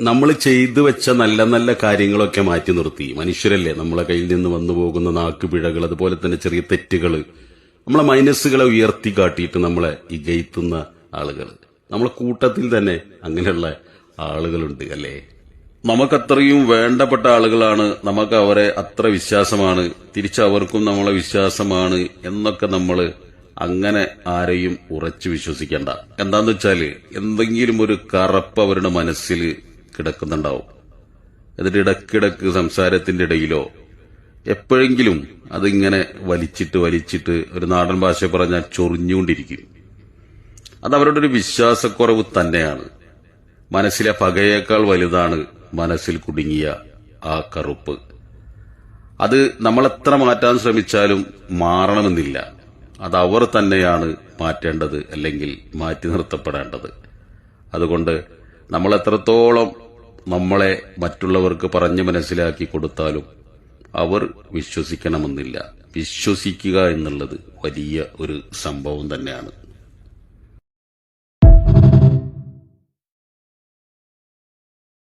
നമ്മൾ ചെയ്തു വെച്ച നല്ല നല്ല കാര്യങ്ങളൊക്കെ മാറ്റി നിർത്തി. മനുഷ്യരല്ലേ നമ്മളെ കയ്യിൽ നിന്ന് വന്നു പോകുന്ന നാക്കുപിഴകൾ അതുപോലെ തന്നെ ചെറിയ തെറ്റുകൾ. നമ്മളെ മൈനസുകളെ ഉയർത്തി കാട്ടിയിട്ട് നമ്മളെ ഇകയത്തുന്ന ആളുകൾ. നമ്മളെ കൂട്ടത്തിൽ തന്നെ അങ്ങനെയുള്ള ആളുകളുണ്ട് അല്ലേ? നമുക്കത്രയും വേണ്ടപ്പെട്ട ആളുകളാണ്. നമുക്ക് അവരെ അത്ര വിശ്വാസമാണ്. തിരിച്ചവർക്കും നമ്മളെ വിശ്വാസമാണ് എന്നൊക്കെ നമ്മൾ അങ്ങനെ ആരെയും ഉറച്ചു വിശ്വസിക്കേണ്ട. എന്താന്ന് വെച്ചാൽ എന്തെങ്കിലും ഒരു കറപ്പ് അവരുടെ മനസ്സിൽ കിടക്കുന്നുണ്ടാവും. എന്നിട്ട് ഇടക്കിടക്ക് സംസാരത്തിന്റെ ഇടയിലോ എപ്പോഴെങ്കിലും അതിങ്ങനെ വലിച്ചിട്ട് വലിച്ചിട്ട് ഒരു നാടൻ ഭാഷ പറഞ്ഞാൽ ചൊറിഞ്ഞുകൊണ്ടിരിക്കും. അത് അവരുടെ ഒരു വിശ്വാസക്കുറവ് തന്നെയാണ്. മനസ്സിലെ പകയേക്കാൾ വലുതാണ് മനസ്സിൽ കുടുങ്ങിയ ആ കറുപ്പ്. അത് നമ്മളെത്ര മാറ്റാൻ ശ്രമിച്ചാലും മാറണമെന്നില്ല. അത് അവർ തന്നെയാണ് മാറ്റേണ്ടത് അല്ലെങ്കിൽ മാറ്റി നിർത്തപ്പെടേണ്ടത്. അതുകൊണ്ട് നമ്മൾ എത്രത്തോളം നമ്മളെ മറ്റുള്ളവർക്ക് പറഞ്ഞു മനസ്സിലാക്കി കൊടുത്താലും അവർ വിശ്വസിക്കണമെന്നില്ല. വിശ്വസിക്കുക എന്നുള്ളത് വലിയ ഒരു സംഭവം തന്നെയാണ്.